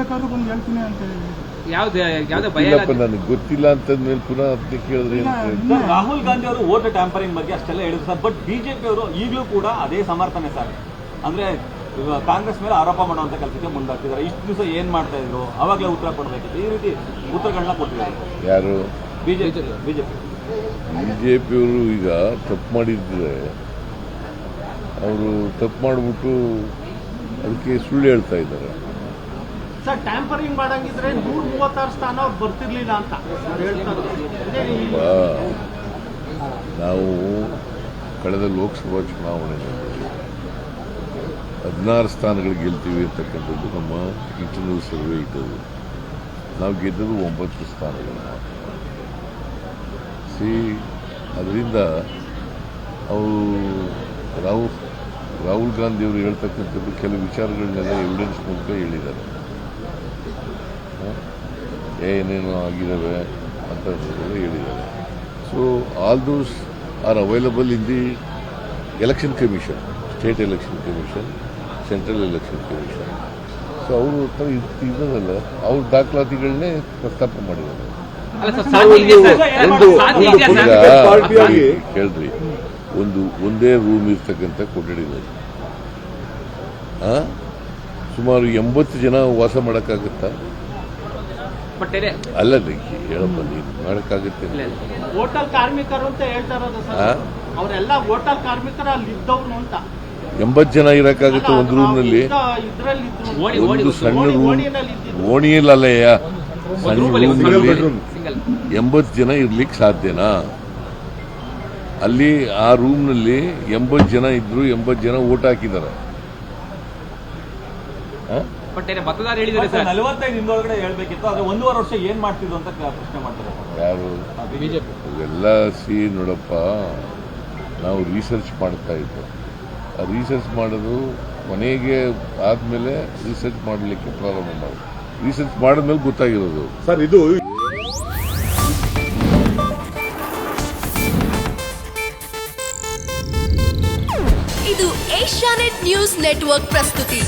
ಬೇಕಾದ್ರೂ ಬಂದು ಹೇಳ್ತೀನಿ ಅಂತ ಹೇಳಿದ್ರು ಯಾವ್ದು ಯಾವ್ದೇ ಭಯ ಇಲ್ಲ. ಇಲ್ಲಪ್ಪ ನನಗೆ ಗೊತ್ತಿಲ್ಲ ಅಂತಂದ್ಮೇಲೆ ಪುನಃ ಕೇಳಿದ್ರೆ ಏನು ಪ್ರಯೋಜನ? ಸರ್ ರಾಹುಲ್ ಗಾಂಧಿ ಅವರು ವೋಟ್ ಟ್ಯಾಂಪರಿಂಗ್ ಬಗ್ಗೆ ಅಷ್ಟೆಲ್ಲ ಹೇಳಿದ್ರು ಸರ್ ಬಟ್ ಬಿಜೆಪಿ ಅವರು ಈಗಲೂ ಕೂಡ ಅದೇ ಸಮರ್ಥನೆ ಸರ್. ಅಂದ್ರೆ ಇವಾಗ ಕಾಂಗ್ರೆಸ್ ಮೇಲೆ ಆರೋಪ ಮಾಡುವಂತ ಕೆಲಸಕ್ಕೆ ಮುಂದಾಗ್ತಿದ್ದಾರೆ. ಇಷ್ಟು ದಿವಸ ಏನ್ ಮಾಡ್ತಾ ಇದ್ರು? ಅವಾಗಲೇ ಉತ್ತರ ಕೊಡಬೇಕಿತ್ತು. ಈ ರೀತಿ ಉತ್ತರಗಳನ್ನ ಕೊಟ್ಟಿದ್ದಾರೆ. ಯಾರು? ಬಿಜೆಪಿ ಬಿಜೆಪಿ ಬಿ ಜೆ ಪಿಯವರು ಈಗ ತಪ್ಪು ಮಾಡಿದ್ರೆ ಅವರು ತಪ್ಪು ಮಾಡಿಬಿಟ್ಟು ಅದಕ್ಕೆ ಸುಳ್ಳು ಹೇಳ್ತಾ ಇದ್ದಾರೆ. ಸರ್ ಟ್ಯಾಂಪರಿಂಗ್ ಮಾಡಂಗಿದ್ರೆ ನೂರ ಮೂವತ್ತಾರು ಸ್ಥಾನ ಅವ್ರು ಬರ್ತಿರ್ಲಿಲ್ಲ ಅಂತ ನಾವು ಕಳೆದ ಲೋಕಸಭಾ ಚುನಾವಣೆಯಲ್ಲಿ ಹದಿನಾರು ಸ್ಥಾನಗಳು ಗೆಲ್ತೀವಿ ಅಂತಕ್ಕಂಥದ್ದು ನಮ್ಮ ಇಂಟರ್ನಲ್ ಸರ್ವೆ ಇದ್ದದ್ದು. ನಾವು ಗೆದ್ದದ್ದು ಒಂಬತ್ತು ಸ್ಥಾನಗಳು ಸಿ, ಅದರಿಂದ ಅವರು ರಾಹುಲ್ ರಾಹುಲ್ ಗಾಂಧಿಯವರು ಹೇಳ್ತಕ್ಕಂಥದ್ದು ಕೆಲವು ವಿಚಾರಗಳನ್ನೆಲ್ಲ ಎವಿಡೆನ್ಸ್ ಮೂಲಕ ಹೇಳಿದ್ದಾರೆ? ಏನೇನು ಆಗಿದ್ದಾವೆ ಅಂತ ಹೇಳಿದ್ದಾರೆ. So all those are available in the election commission state election commission central election commission so ಅವರು ಇದ್ದದಲ್ಲ ಅವ್ರ ದಾಖಲಾತಿಗಳನ್ನೇ ಪ್ರಸ್ತಾಪ ಮಾಡಿದ್ದಾರೆ. ಕೇಳ್ರಿ ಒಂದು ಒಂದೇ ರೂಮ್ ಇರ್ತಕ್ಕಂಥ ಕೊಠಡಿ? ಸುಮಾರು ಎಂಬತ್ತು ಜನ ವಾಸ ಮಾಡೋಕ್ಕಾಗತ್ತಾ? ಬಟ್ ಇದೆ ಅಲ್ಲ ಹೇಳಪ್ಪ ನೀನು ಮಾಡೋಕ್ಕಾಗುತ್ತೆ. ಹೋಟೆಲ್ ಕಾರ್ಮಿಕರು ಅಂತ ಹೇಳ್ತಾ ಇರೋದು ಆ? ಸರ್ ಅವರೆಲ್ಲ ಹೋಟೆಲ್ ಕಾರ್ಮಿಕರು ಅಲ್ಲಿ ಇದ್ದವ್ರು ಅಂತ. ಎಂಬತ್ತು ಜನ ಇರೋಕ್ಕಾಗುತ್ತೆ ಒಂದು ರೂಮ್ನಲ್ಲಿ ಇದ್ರಲ್ಲಿ ಇದ್ರು ಒಂದು ಸಣ್ಣ ಓಣಿ- ರೂಮ್ ಇದ್ದಿದ್ದು. ಸಣ್ಣ ರೂಮಲ್ಲಿ ರೂಮ್ನಲ್ಲಿ ಸಿಂಗಲ್ ಎಂಬತ್ತು ಜನ ಇರ್ಲಿಕ್ಕೆ ಸಾಧ್ಯನಾ? ಅಲ್ಲಿ ಆ ರೂಮ್ನಲ್ಲಿ ಎಂಬತ್ತು ಜನ ಇದ್ರು ಎಂಬತ್ತು ಜನ ಓಟ್ ಹಾಕಿದ್ದಾರೆ ಆ? ಬಟ್ ಮತದಾರ ಹೇಳಿದ್ದಾರೆ ಸರ್. ನಲವತ್ತೈದು ದಿನದೊಳಗಡೆ ಹೇಳ್ಬೇಕಿತ್ತು ಆದ್ರೆ ಒಂದೂವರೆ ವರ್ಷ ಏನ್ ಮಾಡ್ತಿದ್ರು ಅಂತ ಪ್ರಶ್ನೆ ಮಾಡ್ತಾರೆ ಯಾರು? ಬಿಜೆಪಿ. ಇವೆಲ್ಲ ಸಿ ನೋಡಪ್ಪ ನಾವು ರಿಸರ್ಚ್ ಮಾಡ್ತಾ ಇದ್ದೆ. ಆ ರಿಸರ್ಚ್ ಮಾಡೋದು ಕೊನೆಗೆ ಆದಮೇಲೆ ರಿಸರ್ಚ್ ಮಾಡಲಿಕ್ಕೆ ಪ್ರಾರಂಭ ಮಾಡೋದು ರಿಸರ್ಚ್ ಮಾಡಿದ್ಮೇಲೆ ಗೊತ್ತಾಗಿರೋದು. ಸರ್ ಇದು ಇದು ಏಷ್ಯಾನೆಟ್ ನ್ಯೂಸ್ ನೆಟ್ವರ್ಕ್ ಪ್ರಸ್ತುತಿ.